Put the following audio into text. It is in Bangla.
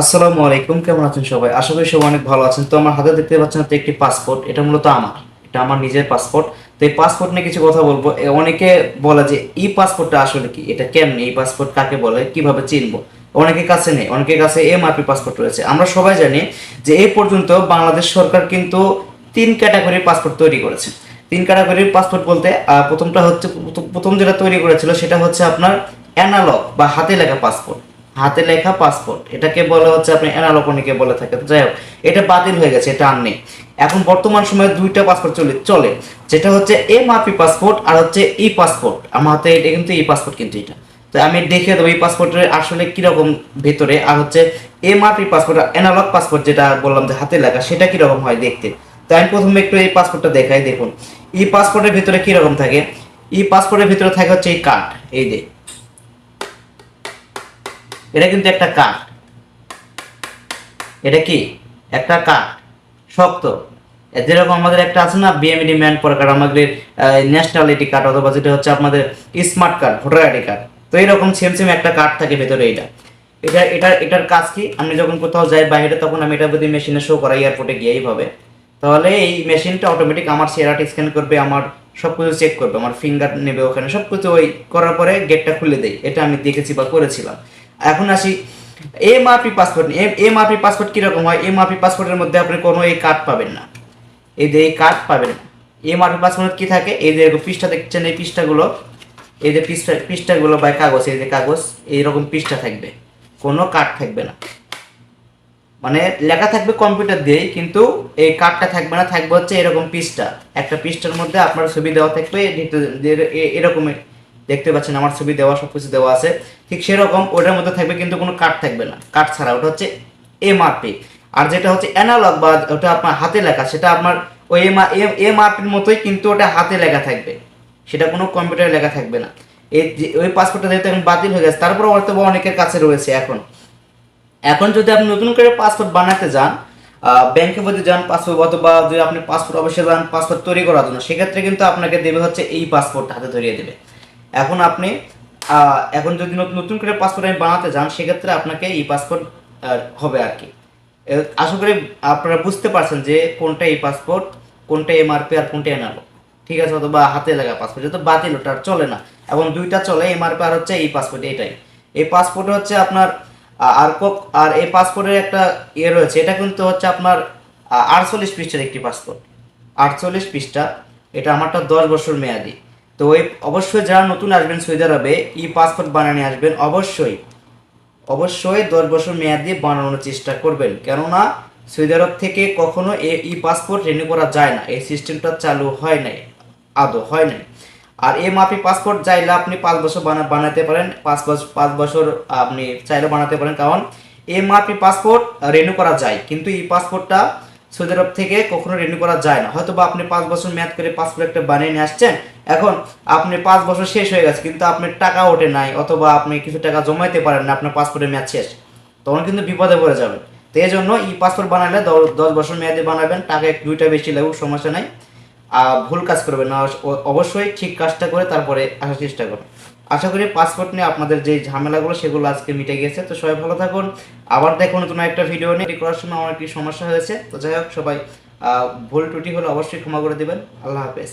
আসসালামু আলাইকুম, কেমন আছেন সবাই? আশা করি সবাই অনেক ভালো আছেন। তো আমার হাতে দেখতে পাচ্ছেন তো একটি পাসপোর্ট এটা মূলত আমার। এটা আমার নিজের পাসপোর্ট তো এই পাসপোর্ট নিয়ে কিছু কথা বলব। অনেকে বলে যে, এই পাসপোর্টটা আসলে কি? এটা কেমনি? এই পাসপোর্ট কাকে বলে? কীভাবে চিনবো? অনেকের কাছে নেই। অনেকের কাছে এমআরপি পাসপোর্ট রয়েছে। আমরা সবাই জানি যে এই পর্যন্ত বাংলাদেশ সরকার কিন্তু তিন ক্যাটাগরির পাসপোর্ট তৈরি করেছে। তিন ক্যাটাগরির পাসপোর্ট বলতে প্রথমটা হচ্ছে, প্রথম- যেটা তৈরি করেছিল, সেটা হচ্ছে আপনার অ্যানালগ বা হাতে লেখা পাসপোর্ট হাতে লেখা পাসপোর্ট এটাকে বলা হচ্ছে আপনি অ্যানালগ অনেকে বলে থাকে যাই হোক, এটা বাতিল হয়ে গেছে, এটা আর নেই। এখন বর্তমান সময়ে দুইটা পাসপোর্ট চলে চলে। যেটা হচ্ছে এমআরপি পাসপোর্ট আর হচ্ছে ই পাসপোর্ট আমার হাতে এটা কিন্তু ই পাসপোর্ট কিন্তু এটা। তো আমি দেখে দেবো এই পাসপোর্টের আসলে কীরকম ভেতরে। আর হচ্ছে এমআরপি পাসপোর্ট অ্যানালগ পাসপোর্ট যেটা বললাম যে হাতে লেখা, সেটা কীরকম হয় দেখতে। তো আমি প্রথমে একটু এই পাসপোর্টটা দেখাই, দেখুন। ই পাসপোর্টের ভিতরে কীরকম থাকে? ই পাসপোর্টের ভিতরে থাকে হচ্ছে এই কার্ড এই যে এটা কিন্তু একটা কার্ড এটা কি? একটা কার্ড শক্ত। যেরকম আমাদের একটা আছে না বিএমডি ম্যান পর কার্ড আমাদের ন্যাশনালিটি কার্ড অথবা যেটা হচ্ছে আপনাদের smart card, voter ID card. তো এরকম সেম সেম একটা কার্ড থাকে ভেতরে এটা এটা, এটার এটার কাজ কি? আমি যখন কোথাও যাই বাইরে, তখন আমি এটা যদি মেশিনে শো করা এয়ারপোর্টে গিয়ে এইভাবে, তাহলে এই মেশিনটা অটোমেটিক আমার চেহারাটা স্ক্যান করবে, আমার সব কিছু চেক করবে, আমার ফিঙ্গার নেবে ওখানে সব কিছু ওই করার পরে গেটটা খুলে দেয় এটা আমি দেখেছি বা করেছিলাম। এখন আসি M MRP passport M MRP passport কীরকম হয়? এম এমআরপি পাসপোর্টের মধ্যে আপনি কোনো এই কার্ড পাবেন না। এই যে এই কার্ড পাবেন না। এম এমআরপি পাসপোর্ট কি থাকে? এই যে পৃষ্ঠা দেখছেন, এই পৃষ্ঠাগুলো, এই যে পৃষ্ঠা, পৃষ্ঠাগুলো বা কাগজ, এই যে কাগজ, এইরকম পৃষ্ঠা থাকবে। কোনো কার্ড থাকবে না। মানে লেখা থাকবে কম্পিউটার দিয়েই, কিন্তু এই কার্ডটা থাকবে না, থাকবে হচ্ছে এরকম পৃষ্ঠা। একটা পৃষ্ঠার মধ্যে আপনার ছবি দেওয়া থাকবে ডিটেল- যে- এ- এরকমই। দেখতে পাচ্ছেন, আমার ছবি দেওয়া সব কিছু দেওয়া আছে। ঠিক সেরকম ওটার মধ্যে থাকবে কিন্তু কোনো কার্ড থাকবে না। কার্ড ছাড়া, ওটা হচ্ছে এমআরপি আর যেটা হচ্ছে অ্যানালগ বা ওটা আপনার হাতে লেখা, সেটা আপনার ওই এমআরপির মতোই কিন্তু ওটা হাতে লেখা থাকবে। সেটা কোনো কম্পিউটারে লেখা থাকবে না। এই ওই পাসপোর্টটা যেহেতু এখন বাতিল হয়ে গেছে তারপরে হয়তো অনেকের কাছে রয়েছে এখন। এখন যদি আপনি নতুন করে পাসপোর্ট বানাতে যান ব্যাংকে যদি যান পাসপোর্ট অথবা যদি আপনি পাসপোর্ট অফিসে যান পাসপোর্ট তৈরি করার জন্য, সেক্ষেত্রে কিন্তু আপনাকে দেবে হচ্ছে এই পাসপোর্ট হাতে ধরিয়ে দেবে। এখন আপনি এখন যদি নতুন করে পাসপোর্ট আমি বানাতে যান, সেক্ষেত্রে আপনাকে এই পাসপোর্ট হবে আর কি। আশা করি আপনারা বুঝতে পারছেন যে কোনটা এই পাসপোর্ট কোনটা এমআরপি আর কোনটা এনআরও ঠিক আছে, অথবা হাতে লাগা পাসপোর্ট যেহেতু বাতিল, ওটা চলে না। এবং দুইটা চলে এমআরপি আর হচ্ছে এই পাসপোর্ট এটাই। এই পাসপোর্ট হচ্ছে আপনার আর আর এই পাসপোর্টের একটা ইয়ে রয়েছে, এটা কিন্তু হচ্ছে আপনার আটচল্লিশ পৃষ্ঠার একটি পাসপোর্ট আটচল্লিশ পৃষ্ঠা, এটা আমারটা দশ বছর মেয়াদি। তো ওই, অবশ্যই যারা নতুন আসবেন সৌদি আরবে, ই পাসপোর্ট বানিয়ে আসবেন, অবশ্যই অবশ্যই দশ বছর মেয়াদি বানানোর চেষ্টা করবেন। কেননা, সৌদি আরব থেকে কখনো এ- ই পাসপোর্ট রিনিউ করা যায় না, এই সিস্টেমটা চালু হয় নাই, আদৌ হয় নাই। আর এ মাপি পাসপোর্ট চাইলে আপনি পাঁচ বছর বানাতে পারেন। পাঁচ বছর পাঁচ বছর আপনি চাইলে বানাতে পারেন। কারণ এ মাপি পাসপোর্ট রিনিউ করা যায়। কিন্তু এই পাসপোর্টটা সৌদি আরব থেকে কখনো রিনিউ করা যায় না। হয়তো আপনি পাঁচ বছর মেয়াদ করে পাসপোর্ট একটা বানিয়ে নিয়ে আসছেন। এখন আপনি পাঁচ বছর শেষ হয়ে গেছে, কিন্তু আপনার টাকা ওঠে নাই অথবা আপনি কিছু টাকা জমাইতে পারেন না, আপনার পাসপোর্টের মেয়াদ শেষ। তখন কিন্তু বিপদে পড়ে যাবেন। তো এই জন্য ই পাসপোর্ট বানালে দশ বছর মেয়াদে বানাবেন। টাকা দুইটা বেশি লাগুক, সমস্যা নাই। ভুল কাজ করবেন না অবশ্যই ঠিক কাজটা করে তারপরে আসার চেষ্টা করুন আশা করি পাসপোর্ট নিয়ে আপনাদের যে ঝামেলাগুলো সেগুলো আজকে মিটে গেছে তো সবাই ভালো থাকুন। আবার দেখুন নতুন একটা ভিডিও নিয়ে। করার সময় একটি সমস্যা হয়েছে। তো যাই হোক, সবাই ভুল ত্রুটি হলে অবশ্যই ক্ষমা করে দেবেন। আল্লাহ হাফেজ।